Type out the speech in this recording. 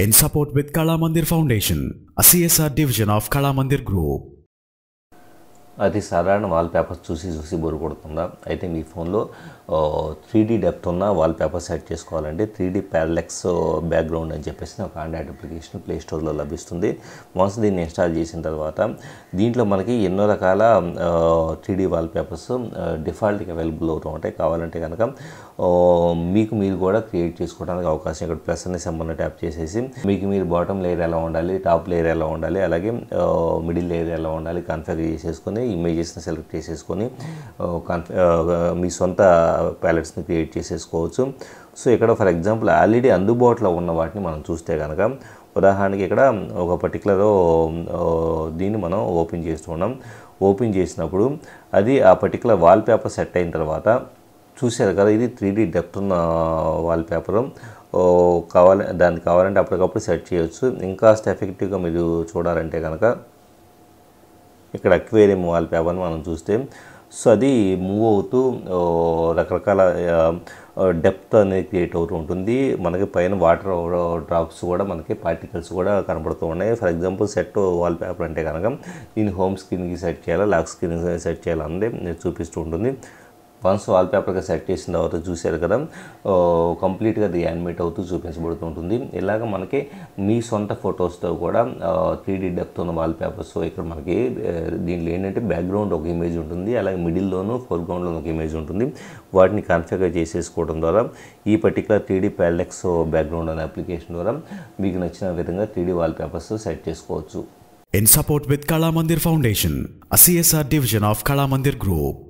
in support with Kala Mandir Foundation, a CSR division of Kala Mandir Group. అది సాధారణ wall papers చూసి చూసి bore కొడుతుందా? అయితే మీ ఫోన్లో త్రీ డీ డెప్త్ ఉన్న వాల్ పేపర్ సెట్ చేసుకోవాలంటే త్రీ డీ ప్యారలెక్స్ బ్యాక్గ్రౌండ్ అని చెప్పేసి ఒక ఆండ్రాయిడ్ అప్లికేషన్ ప్లే స్టోర్లో లభిస్తుంది. వన్స్ దీన్ని ఇన్స్టాల్ చేసిన తర్వాత దీంట్లో మనకి ఎన్నో రకాల త్రీ డీ వాల్ పేపర్స్ డిఫాల్ట్గా అవైలబుల్ అవుతూ ఉంటాయి. కావాలంటే కనుక మీకు మీరు కూడా క్రియేట్ చేసుకోవడానికి అవకాశం ఇక్కడ ప్లస్ అనే సంబంధం ట్యాప్ చేసేసి మీకు మీరు బాటమ్ లేయర్ ఎలా ఉండాలి టాప్ లేయర్ ఎలా ఉండాలి అలాగే మిడిల్ లేయర్ ఎలా ఉండాలి కన్ఫిగర్ చేసేసుకుని ఇమేజెస్ని సెలెక్ట్ చేసేసుకొని మీ సొంత ప్యాలెట్స్ని క్రియేట్ చేసేసుకోవచ్చు. సో ఇక్కడ ఫర్ ఎగ్జాంపుల్ ఆల్రెడీ అందుబాటులో ఉన్న వాటిని మనం చూస్తే కనుక ఉదాహరణకి ఇక్కడ ఒక పర్టికులర్ దీన్ని మనం ఓపెన్ చేస్తున్నాం ఓపెన్ చేసినప్పుడు అది ఆ పర్టికులర్ వాల్ పేపర్ సెట్ అయిన తర్వాత చూశారు కదా ఇది త్రీ డీ డెప్త్ ఉన్న వాల్పేపరు కావాలి దానికి కావాలంటే అప్పటికప్పుడు సెట్ చేయొచ్చు. ఇంకా ఎఫెక్టివ్గా మీరు చూడాలంటే కనుక ఇక్కడ అక్వేరియం వాల్ పేపర్ని మనం చూస్తే సో అది మూవ్ అవుతూ రకరకాల డెప్త్ అనేది క్రియేట్ అవుతూ ఉంటుంది. మనకి పైన వాటర్ డ్రాప్స్ కూడా మనకి పార్టికల్స్ కూడా కనపడుతూ ఉన్నాయి. For example set wall paper అంటే కనుక దీన్ని హోమ్ స్క్రీన్కి సెట్ చేయాలా లాక్ స్క్రీన్కి సెట్ చేయాలా చేయాలన్నది చూపిస్తూ ఉంటుంది. వన్స్ వాల్పేపర్గా సెట్ చేసిన తర్వాత చూశారు కదా కంప్లీట్గా అది యానిమేట్ అవుతూ చూపించబడుతుంటుంది. ఇలాగ మనకి మీ సొంత ఫొటోస్తో కూడా త్రీ డీ డెప్త్ ఉన్న వాల్పేపర్స్ ఇక్కడ మనకి దీంట్లో ఏంటంటే బ్యాక్గ్రౌండ్ ఒక ఇమేజ్ ఉంటుంది అలాగే మిడిల్లోనూ ఫోర్గ్రౌండ్లోనూ ఒక ఇమేజ్ ఉంటుంది. వాటిని కన్ఫిగర్ చేసేసుకోవడం ద్వారా ఈ particular three D parallax background అనే అప్లికేషన్ ద్వారా మీకు నచ్చిన విధంగా three D wall papers set చేసుకోవచ్చు. In support with Kala Mandir Foundation, a CSR division of Kala Mandir Group.